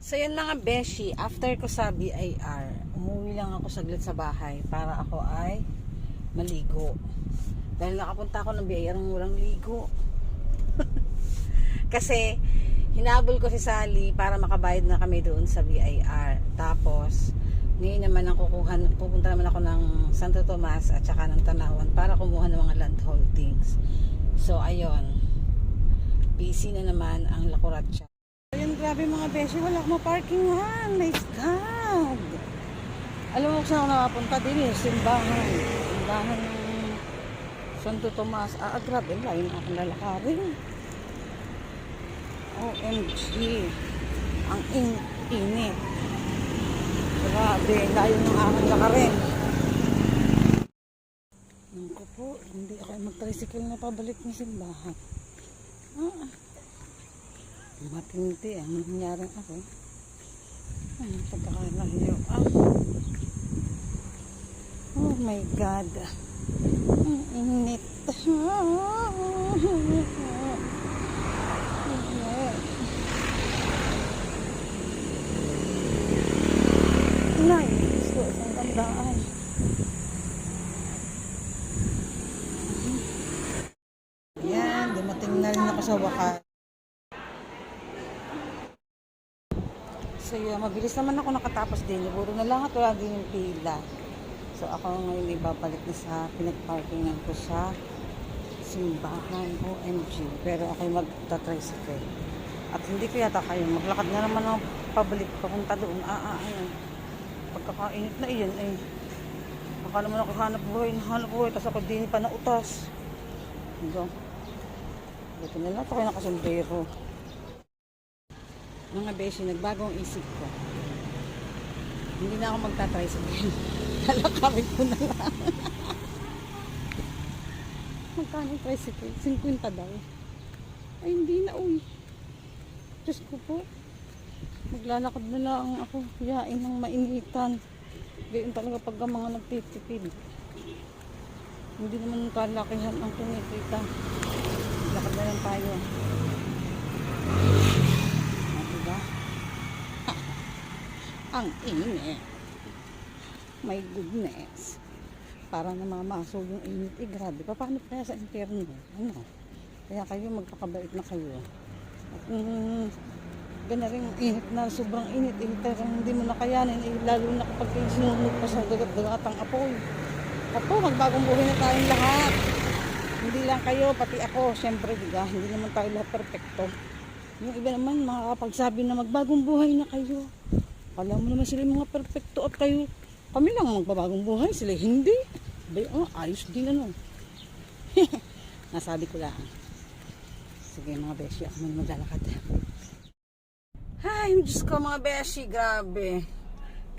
So yun mga beshi, after ko sa BIR, umuwi lang ako saglit sa bahay para ako ay maligo. Dahil nakapunta ako ng BIR ng walang ligo. Kasi hinabol ko si Sally para makabayad na kami doon sa BIR. Tapos ngayon naman ang kukuha, pupunta naman ako ng Santo Tomas at saka ng Tanawan para kumuha ng mga land holdings. So ayun, busy na naman ang Lakuratsa. Grabe mga beshi, wala akong maparkingan. My God! Alam mo kung saan ako nakapunta din eh, simbahan. Simbahan ng Santo Tomas. Ah, ah, grabe, layo na akong lalakarin. OMG. Ang in init. Grabe, layo ng aking lakarin. Naku po, hindi ako mag-tricycle na pabalik ng simbahan. Ah, matindi ang nangyari ako. Ano pagkakalayo? Ah. Oh my God. Ang init. Nay, gusto isang gandaan. Yan, dumating na rin ako sa wakas. So yun, mabilis naman ako nakatapos din. Siguro na lang at wala din yung pila. So ako ngayon ibabalik na sa pinagparkingan ko sa simbahan OMG. Pero ako yung magta-tricycle. At hindi ko yata kayo. Maglakad na naman ako pabalik papunta doon. Ah, ah, ayun. Pagkakainit na iyan eh. Baka naman ako hanap buhay, hanap buhay. Tapos ako din pa na utas. Hanggang. Buti na lang ako yung nakasundero. Mga beshi, nagbago ang isip ko. Hindi na ako magta-tricycle. Lalakawin ko na lang. Magkano tricycle? 50 daw. Ay, hindi na, uy. Diyos ko po. Maglalakad na lang ako. Yain ng mainitan. Gayon talaga pag mga nagtitipid. Hindi naman kalakihan ang kumikita. Lakad na lang tayo. Ah, diba? Ang init. My goodness. Para namamaso yung init. Eh, grabe. Pa, Paano kaya sa impyerno? Ano? Kaya kayo magpakabait na kayo. At mm, gana rin init na sobrang init. Init talagang hindi mo nakayanin. Eh, lalo na kapag kayo sinunod pa sa dagat-dagatang apoy. Apo, magbagong buhay na tayong lahat. Hindi lang kayo, pati ako. Siyempre, diga, hindi naman tayo lahat perfecto. Yung iba naman, makakapagsabi na magbagong buhay na kayo. Kala mo naman sila mga perfecto at kayo. Kami lang ang magbabagong buhay, sila hindi. Bay, oh, ayos din ano. Nasabi ko lang. Sige mga beshi, ako man maglalakad. Ay, Diyos ko mga beshi, grabe.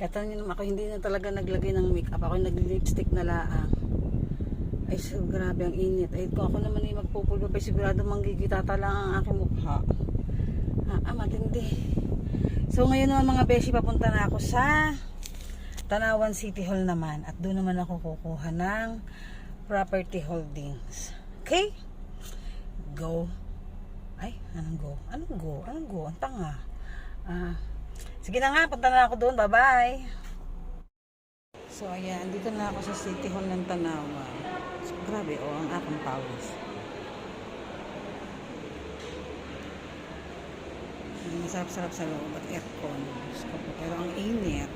Kata niyo naman ako, hindi na talaga naglagay ng makeup. Ako nag-lipstick na laang. Ay, so grabe ang init. Ay, kung ako naman ay magpupulbo pa, sigurado manggigitata lang ang aking mukha. So, ngayon naman mga beshi, papunta na ako sa Tanawan City Hall naman. At doon naman ako kukuha ng property holdings. Okay? Go. Ay, anong go? Anong go? Anong go? Ang tanga. Ah, sige na nga, punta na ako doon. Bye-bye. So, ayan. Dito na ako sa City Hall ng Tanawan. So, grabe, oh, ang aking pawis. Ang Masarap-sarap sa loob at aircon. Pero ang init.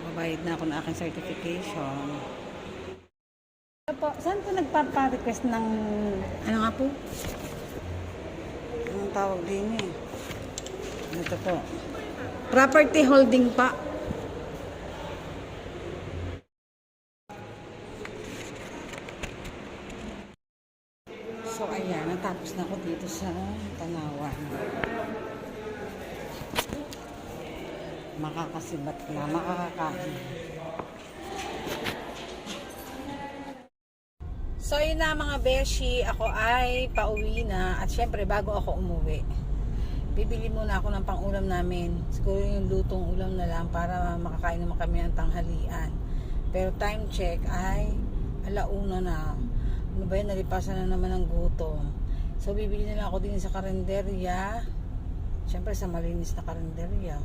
Mababayad na ako ng aking certification. Ano po, saan po nagpapa-request ng, ano nga po? Anong tawag din eh? Ito po. Property holding pa. So ayan, natapos na ako dito sa Tanawan. Makakasibat na, makakakain. So yun na mga beshi, ako ay pauwi na at syempre bago ako umuwi. Bibili muna ako ng pang-ulam namin. Siguro yung lutong ulam na lang para makakain naman kami ng tanghalian. Pero time check ay alauna na. Ano ba yun, nalipasan na naman ng gutom. So bibili na lang ako din sa karinderya Siyempre sa malinis na karinderya.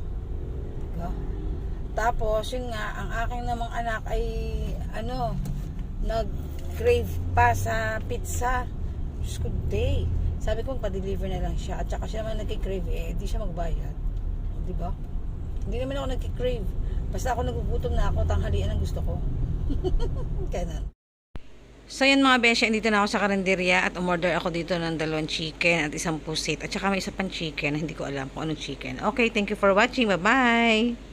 Diba? Tapos, yun nga, ang aking namang anak ay, ano, nag-crave pa sa pizza. Diyos ko, day. Sabi ko, pa-deliver na lang siya. At saka siya naman nag-crave, eh, di siya magbayad. Di ba? Hindi naman ako nag-crave. Basta ako nagugutom na ako, tanghalian ang gusto ko. Ganun. So yan mga besya, dito na ako sa karinderya at umorder ako dito ng dalawang chicken at isang pusit. At saka may isa pang chicken, hindi ko alam kung anong chicken. Okay, thank you for watching. Bye-bye!